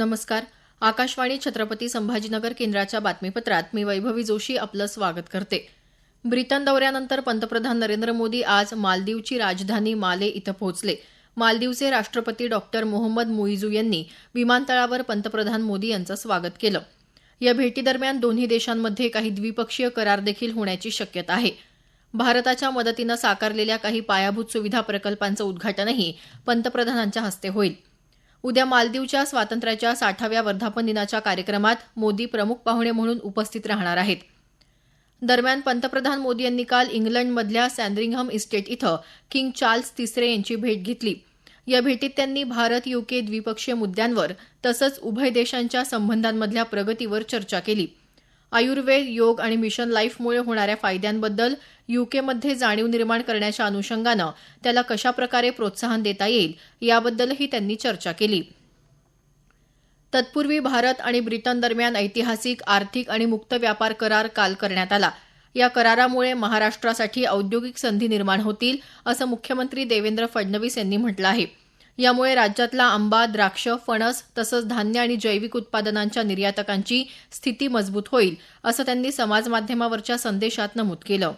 नमस्कार. आकाशवाणी छत्रपती संभाजीनगर केंद्राच्या बातमीपत्रात मी वैभवी जोशी आपलं स्वागत करते. ब्रिटन दौऱ्यानंतर पंतप्रधान नरेंद्र मोदी आज मालदीवची राजधानी माले इथं पोहोचले. मालदीवचे राष्ट्रपती डॉक्टर मोहम्मद मुईजू यांनी विमानतळावर पंतप्रधान मोदी यांचं स्वागत केलं. या भेटीदरम्यान दोन्ही देशांमध्ये काही द्विपक्षीय करार देखील होण्याची शक्यता आहे. भारताच्या मदतीनं साकारलेल्या काही पायाभूत सुविधा प्रकल्पांचं उद्घाटनही पंतप्रधानांच्या हस्ते होईल. उद्या मालदीवच्या स्वातंत्र्याच्या साठाव्या वर्धापन दिनाच्या कार्यक्रमात मोदी प्रमुख पाहुणे म्हणून उपस्थित राहणार आहेत. दरम्यान पंतप्रधान मोदी यांनी काल इंग्लंडमधल्या सँद्रिंघम इस्टेट इथं किंग चार्ल्स तिसरे यांची भेट घेतली. या भेटीत त्यांनी भारत युके द्विपक्षीय मुद्द्यांवर तसंच उभय देशांच्या संबंधांमधल्या प्रगतीवर चर्चा केली. आयुर्वेद योग आणि मिशन लाईफमुळे होणाऱ्या फायद्यांबद्दल युकेमध्ये जाणीव निर्माण करण्याच्या अनुषंगानं त्याला कशाप्रकारे प्रोत्साहन देता येईल याबद्दलही त्यांनी चर्चा केली. तत्पूर्वी भारत आणि ब्रिटन दरम्यान ऐतिहासिक आर्थिक आणि मुक्त व्यापार करार काल करण्यात आला. या करारामुळे महाराष्ट्रासाठी औद्योगिक संधी निर्माण होतील असं मुख्यमंत्री देवेंद्र फडणवीस यांनी म्हटलं आहे. यामुळे राज्यातला आंबा द्राक्ष फणस तसंच धान्य आणि जैविक उत्पादनांच्या निर्यातकांची स्थिती मजबूत होईल असं त्यांनी समाजमाध्यमावरच्या संदेशात नमूद केलं.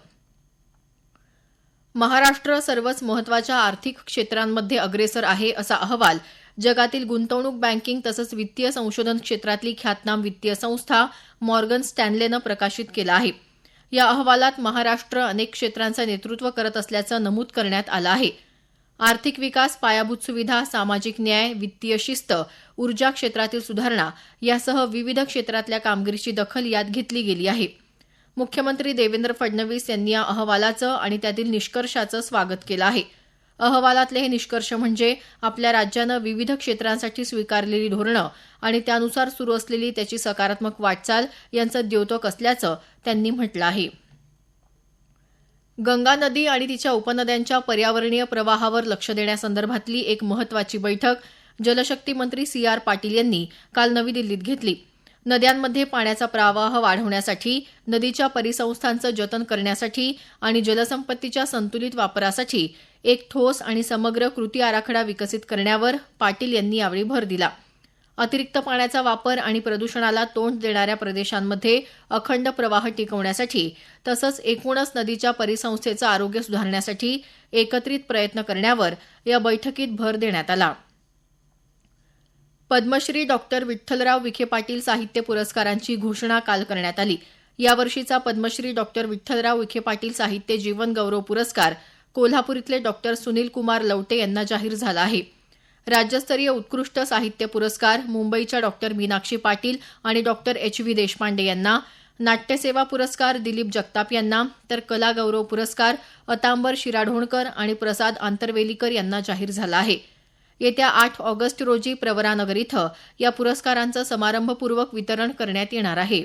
महाराष्ट्र सर्वच महत्त्वाच्या आर्थिक क्षेत्रांमध्ये अग्रेसर आहे असा अहवाल जगातील गुंतवणूक बँकिंग तसंच वित्तीय संशोधन क्षेत्रातली ख्यातनाम वित्तीय संस्था मॉर्गन स्टॅनलेनं प्रकाशित केला आहे. या अहवालात महाराष्ट्र अनेक क्षेत्रांचं नेतृत्व करत असल्याचं नमूद करण्यात आलं आहे. आर्थिक विकास पायाभूत सुविधा सामाजिक न्याय वित्तीय शिस्त ऊर्जा क्षेत्रातील सुधारणा यासह विविध क्षेत्रातल्या कामगिरीची दखल यात घेतली गेली आहे. मुख्यमंत्री देवेंद्र फडणवीस यांनी या अहवालाचं आणि त्यातील निष्कर्षाचं स्वागत केलं आहे. अहवालातले हे निष्कर्ष म्हणजे आपल्या राज्यानं विविध क्षेत्रांसाठी स्वीकारलेली धोरणं आणि त्यानुसार सुरू असलेली त्याची सकारात्मक वाटचाल यांचं द्योतक असल्याचं त्यांनी म्हटलं आहे. गंगा नदी आणि तिच्या उपनद्यांच्या पर्यावरणीय प्रवाहावर लक्ष देण्यासंदर्भातली एक महत्वाची बैठक जलशक्ती मंत्री सी आर पाटील यांनी काल नवी दिल्लीत घेतली. नद्यांमध्ये पाण्याचा प्रवाह वाढवण्यासाठी नदीच्या परिसंस्थांचं जतन करण्यासाठी आणि जलसंपत्तीच्या संतुलित वापरासाठी एक ठोस आणि समग्र कृती आराखडा विकसित करण्यावर पाटील यांनी यावेळी भर दिला. अतिरिक्त पाण्याचा वापर आणि प्रदूषणाला तोंड देणाऱ्या प्रदेशांमध्ये अखंड प्रवाह टिकवण्यासाठी तसंच एकूणच नदीच्या परिसंस्थेचं आरोग्य सुधारण्यासाठी एकत्रित प्रयत्न करण्यावर या बैठकीत भर देण्यात आला. पद्मश्री डॉक्टर विठ्ठलराव विखे पाटील साहित्य पुरस्कारांची घोषणा काल करण्यात आली. यावर्षीचा पद्मश्री डॉक्टर विठ्ठलराव विखे पाटील साहित्य जीवन गौरव पुरस्कार कोल्हापूर इथले डॉक्टर सुनील कुमार लवटे यांना जाहीर झाला आहे. राज्यस्तरीय उत्कृष्ट साहित्य पुरस्कार मुंबईच्या डॉक्टर मीनाक्षी पाटील आणि डॉक्टर एच व्ही देशपांडे यांना नाट्यसेवा पुरस्कार दिलीप जगताप यांना तर कला गौरव पुरस्कार अतांबर शिराढोणकर आणि प्रसाद आंतरवेलीकर यांना जाहीर झाला आहे. येत्या आठ ऑगस्ट रोजी प्रवरानगर इथं या पुरस्कारांचं समारंभपूर्वक वितरण करण्यात येणार आहे.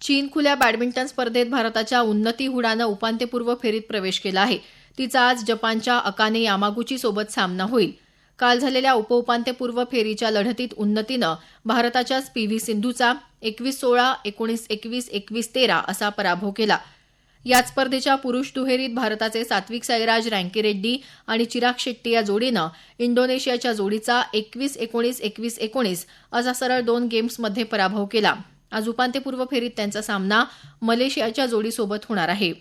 चीन खुल्या बॅडमिंटन स्पर्धेत भारताच्या उन्नती हुडानं उपांत्यपूर्व फेरीत प्रवेश केला आहे. तिचा आज जपानच्या अकाने यामागुची सोबत सामना होईल. काल झालेल्या उपउपांत्यपूर्व फेरीच्या लढतीत उन्नतीनं भारताच्याच पी व्ही सिंधूचा एकवीस सोळा एकोणीस एकवीस एकवीस तेरा असा पराभव केला. याच स्पर्धेच्या पुरुष दुहेरीत भारताचे सात्विक साईराज रँकीरेड्डी आणि चिराग शेट्टी या जोडीनं इंडोनेशियाच्या जोडीचा एकवीस एकोणीस एकवीस एकोणीस असा सरळ दोन गेम्समध्ये पराभव केला. आज उपांत्यपूर्व फेरीत त्यांचा सामना मलेशियाच्या जोडीसोबत होणार आहे.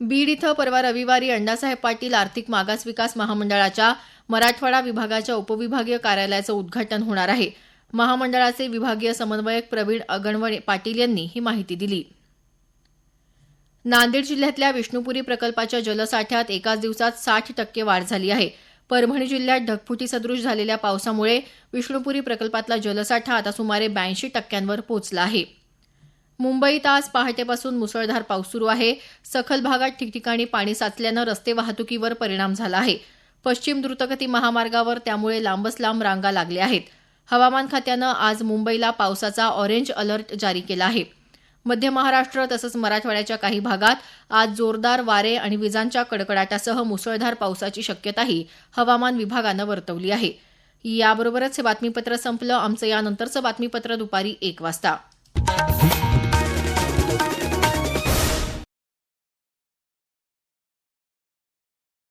बीड इथं परवा रविवारी अण्णासाहेब पाटील आर्थिक मागास विकास महामंडळाच्या मराठवाडा विभागाच्या उपविभागीय कार्यालयाचं उद्घाटन होणार आहे. महामंडळाचे विभागीय समन्वयक प्रवीण अगणवणे पाटील यांनी ही माहिती दिली. नांदेड जिल्ह्यातल्या विष्णुपुरी प्रकल्पाच्या जलसाठ्यात एकाच दिवसात साठ टक्के वाढ झाली आहे. परभणी जिल्ह्यात ढगफुटी सदृश झालेल्या पावसामुळे विष्णुपुरी प्रकल्पातला जलसाठा आता सुमारे ब्याऐंशी टक्क्यांवर पोहोचला आहे. मुंबईत आज पहाटेपासून मुसळधार पाऊस सुरू आहे. सखल भागात ठिकठिकाणी पाणी साचल्यानं रस्ते वाहतुकीवर परिणाम झाला आहे. पश्चिम द्रुतगती महामार्गावर त्यामुळे लांबच लांब रांगा लागल्या आहेत. हवामान खात्यानं आज मुंबईला पावसाचा ऑरेंज अलर्ट जारी केला आहे. मध्य महाराष्ट्र तसंच मराठवाड्याच्या काही भागात आज जोरदार वारे आणि विजांच्या कडकडाटासह मुसळधार पावसाची शक्यताही हवामान विभागानं वर्तवली आहे. याबरोबरच हे बातमीपत्र संपलं. आमचं यानंतरचं बातमीपत्र दुपारी एक वाजता.